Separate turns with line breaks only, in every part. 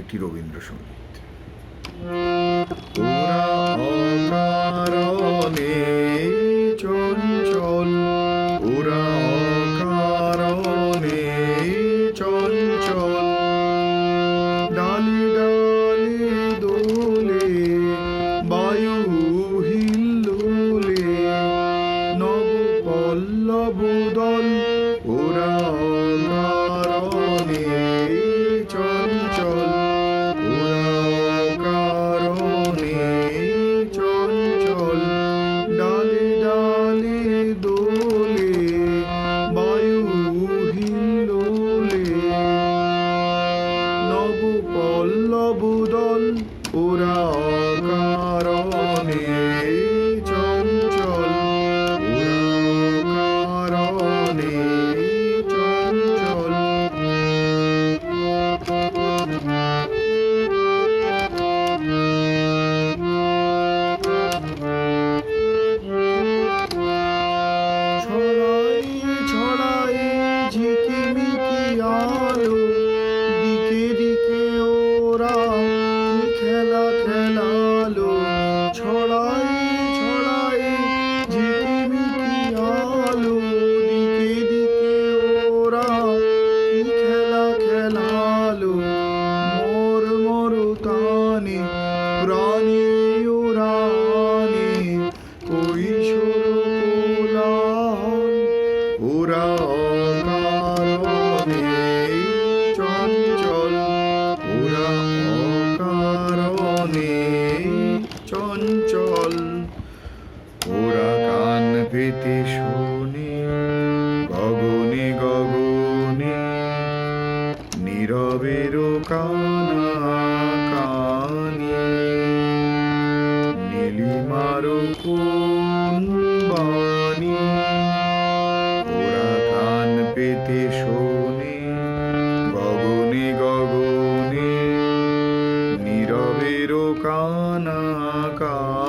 একটি রবীন্দ্রসঙ্গীত। ওরা অকারণে চঞ্চল। দোলে দল ওরা ওরা অকারণে চঞ্চল ওরা অকারণে ছড়াই ছড়াই ঝিকিমিকি আলো দিকে দিকে ওরা খেলা খেলালো? মোর মোর তানে চঞ্চল ওরা কান পেতে শোনে গগনে গগনে নীরবের কানা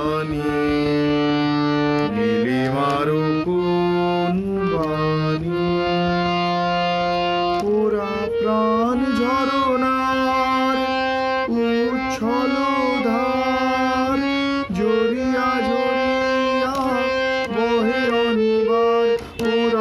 কানি নীলিমার কোন বাণী। ওরা প্রাণ ঝরনার উচ্ছল ধার জড়িয়া জড়িয়া বহে অনিবার ওরা